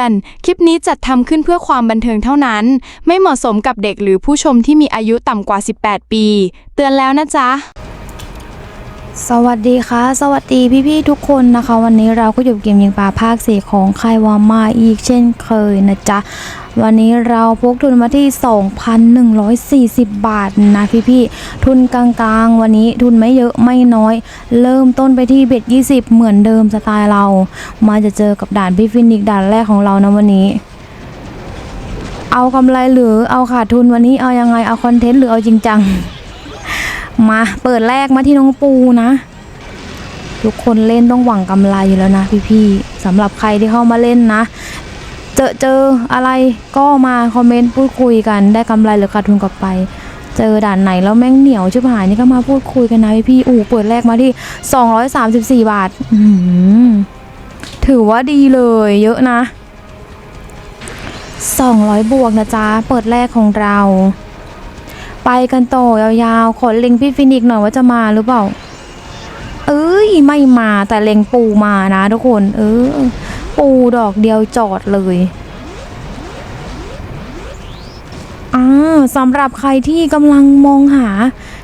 อน คลิปนี้จัดทำขึ้นเพื่อความบันเทิงเท่านั้น ไม่เหมาะสมกับเด็กหรือผู้ชมที่มีอายุต่ำกว่า 18 ปี เตือนแล้วนะจ๊ะ สวัสดีค่ะ สวัสดีพี่ๆทุกคนนะคะ วันนี้เราก็อยู่เกมยิงปลาภาคสีของค่ายวามาอีกเช่นเคยนะจ๊ะ วันนี้เราพกทุนมาที่ 2,140 บาทนะพี่ๆ ทุนกลางๆ วันนี้ทุนไม่เยอะไม่น้อย เริ่มต้นไปที่เบ็ด20 เหมือนเดิมสไตล์เรา มาจะเจอกับด่านพี่ฟินิกด่านแรกของเรานะวันนี้ เอากำไรหรือเอาขาดทุนวันนี้เอายังไงเอาคอนเทนต์หรือเอาจริงจัง มาเปิดแรกมาที่น้องปูนะทุกคนเล่นต้องหวังกำไรอยู่แล้วนะพี่ๆสำหรับใครที่เข้ามาเล่นนะ จอเจออะไรก็มาคอมเมนต์พูดคุยกันได้กำไรหรือขาดทุนกลับไป เจอด่านไหนแล้วแม่งเหนียวชิบหายนี่ก็มาพูดคุยกันนะพี่ๆอู๋เปิดแรกมาที่ 234 บาทถือว่าดีเลยเยอะนะ 200 บวกนะจ๊ะ เปิดแรกของเรา ไปกันต่อยาวๆ ขอเล็งพี่ฟินิกหน่อยว่าจะมาหรือเปล่า เอ้ย ไม่มาแต่เล็งปูมานะทุกคน เออ ปูดอกเดียวจอดเลยอ่าสำหรับใครที่กำลังมองหา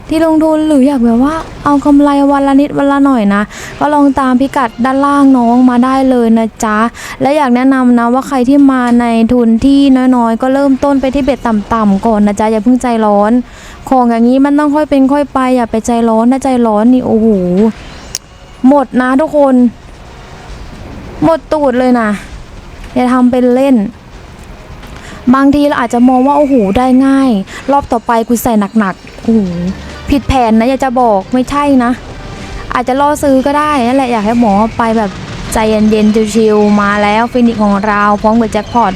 ที่ลงทุนหรืออยากแบบว่าเอากำไรวันละนิดวันละหน่อยนะ ก็ลองตามพิกัดด้านล่างน้องมาได้เลยนะจ๊ะ และอยากแนะนำนะว่าใครที่มาในทุนที่น้อยๆ ก็เริ่มต้นไปที่เบ็ดต่ำๆก่อนนะจ๊ะ อย่าเพิ่งใจร้อน ของอย่างนี้มันต้องค่อยเป็นค่อยไปอย่าไปใจร้อนถ้าใจร้อนนี่โอ้โหหมดนะทุกคน หมดตูดเลยนะอย่าทำเป็นเล่น บางทีเราอาจจะมองว่าโอ้โหได้ง่าย รอบต่อไปกูใส่หนักๆโอ้โหผิดแผนนะอยากจะบอกไม่ใช่นะ อาจจะล่อซื้อก็ได้นั่นแหละอยากให้หมอไปแบบใจเย็นๆชิวๆมาแล้วฟินิกของเราพร้อมกับแจ็คพอต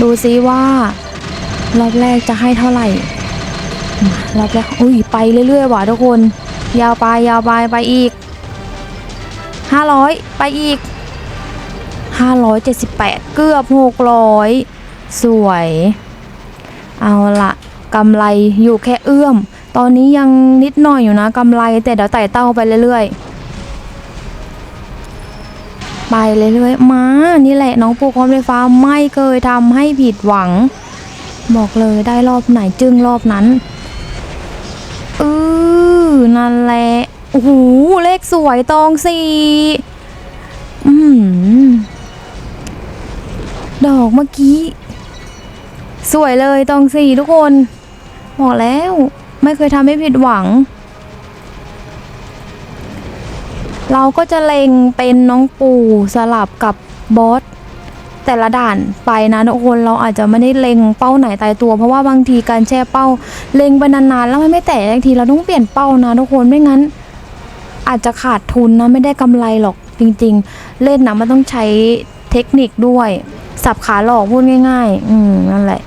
ดูซิว่ารอบแรกจะให้เท่าไหร่รอบแรกอุ้ยไปเรื่อยๆว่ะทุกคน ยาวไปยาวไปไปอีก 500 ไปอีก 578 เกือบ 600 สวย เอาละกำไรอยู่แค่เอื้อม ตอนนี้ยังนิดหน่อยอยู่นะกำไรแต่เดี๋ยวไต่เต้าไปเรื่อยๆ ไปเรื่อยๆ มา นี่แหละน้องปูพร้อมไฟฟ้าไม่เคยทำให้ผิดหวัง บอกเลยได้รอบไหนจึงรอบนั้นเออนั่นแหละโอ้โหเลขสวยตองสี่อือหือด อกเมื่อกี้ สวยเลยตองสี่ทุกคนบอกแล้วไม่เคยทำให้ผิดหวัง เราก็จะเล็งเป็นน้องปูสลับกับบอสแต่ละด่านไปนะทุกคนเราอาจจะไม่ได้เล็งเป้าไหนตายตัว เพราะว่าบางทีการแช่เป้าเล็งไปนานๆแล้วมันไม่แตกบางทีเราต้องเปลี่ยนเป้านะทุกคนไม่งั้น อาจจะขาดทุนนะไม่ได้กำไรหรอกจริง ๆ เล่นนะมันต้องใช้เทคนิคด้วย สับขาหลอกพูดง่าย ๆ อืมนั่นแหละ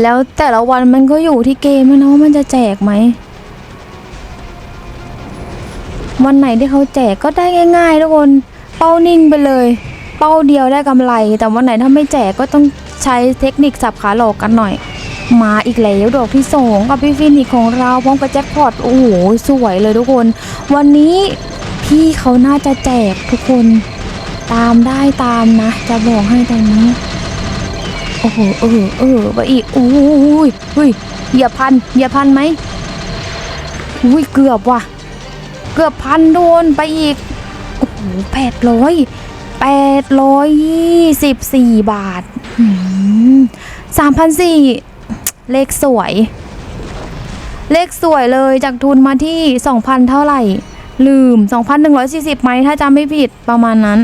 แล้วแต่ละวันมันก็อยู่ที่เกมนะว่ามันจะแจกไหม วันไหนที่เขาแจกก็ได้ง่าย ๆ ทุกคน เป้านิ่งไปเลย เป้าเดียวได้กำไร แต่วันไหนถ้าไม่แจกก็ต้องใช้เทคนิคสับขาหลอกกันหน่อย มาอีกแล้วดอกที่สองกับพี่ฟินิกของเราพร้อมกับแจ็คพอตโอ้โหสวยเลยทุกคน วันนี้พี่เขาน่าจะแจกทุกคน ตามได้ตามนะ จะบอกให้ตอนนี้ โอ้โหเออเออไปอีกโอ้ยเฮ้ยเหยียบพันเหยียบพันไหมอุ้ยเกือบว่ะ เกือบพันโดนไปอีกโอ้โหแปดร้อยแปดร้อยยี่สิบสี่บาทสามพันสี่เลขสวย เลขสวยเลยจากทุนมาที่สองพันเท่าไหร่ลืมสองพันหนึ่งร้อยสี่สิบไหมถ้าจำไม่ผิดประมาณนั้น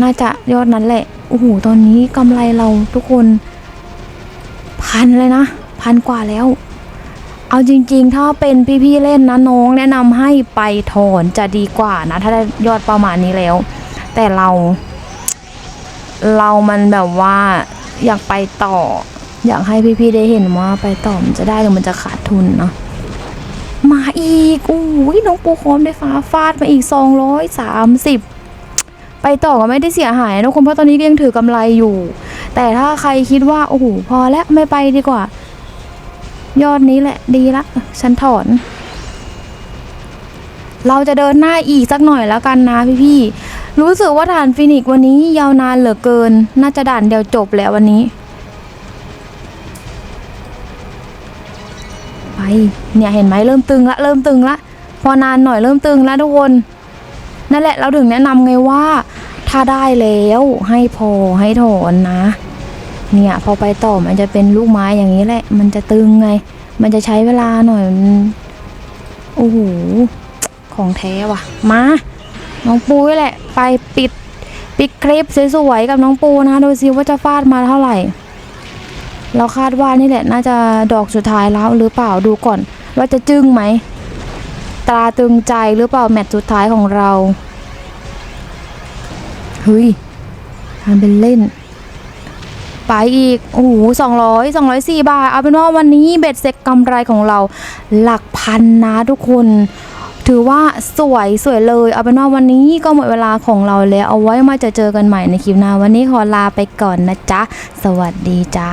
น่าจะยอดนั้นแหละโอ้โหตอนนี้กำไรเราทุกคนพันเลยนะพันกว่าแล้ว เอาจริง ๆ ถ้าเป็นพี่ๆเล่นนะน้องแนะนำให้ไปถอนจะดีกว่านะ ถ้าได้ยอดประมาณนี้แล้ว แต่เรา เรามันแบบว่าอยากไปต่อ อยากให้พี่ๆได้เห็นว่าไปต่อมันจะได้หรือมันจะขาดทุนเนาะมาอีกอู้ยน้องปูโอมได้ฟ้าฟาดมาอีก 230 ไปต่อก็ไม่ได้เสียหายนะทุกคนเพราะตอนนี้ก็ยังถือกำไรอยู่ แต่ถ้าใครคิดว่าโอ้โหพอแล้วไม่ไปดีกว่า ยอดนี้แหละดีละฉันถอน เราจะเดินหน้าอีกสักหน่อยแล้วกันนะพี่ๆรู้สึกว่าฐานฟินิกซ์วันนี้ยาวนานเหลือเกิน น่าจะด่านเดียวจบแล้ววันนี้ ไปเนี่ยเห็นไหมเริ่มตึงละเริ่มตึงละพอนานหน่อยเริ่มตึงละทุกคนนั่นแหละเราถึงแนะนำไงว่า ถ้าได้แล้วให้พอให้ถอนนะ เนี่ยพอไปต่อมันจะเป็นลูกไม้อย่างนี้แหละ มันจะตึงไง มันจะใช้เวลาหน่อยมันโอ้โหของแท้ว่ะ มา น้องปูแหละ ไปปิดปิดคลิปสวยๆกับน้องปูนะดูซิว่าจะฟาดมาเท่าไหร่ เราคาดว่านี่แหละน่าจะดอกสุดท้ายแล้วหรือเปล่าดูก่อน ว่าจะจึ้งไหมตราตึงใจหรือเปล่าแมตช์สุดท้ายของเรา เฮ้ยทำเป็นเล่น ไปอีก โอ้โหสองร้อยสองร้อยสี่บาท เอาเป็นว่าวันนี้เบ็ดเสร็จกำไรของเรา หลักพันนะทุกคน ถือว่าสวยสวยเลย เอาเป็นว่าวันนี้ก็หมดเวลาของเราแล้ว เอาไว้มาจะเจอกันใหม่ในคลิปหน้า วันนี้ขอลาไปก่อนนะจ๊ะ สวัสดีจ้า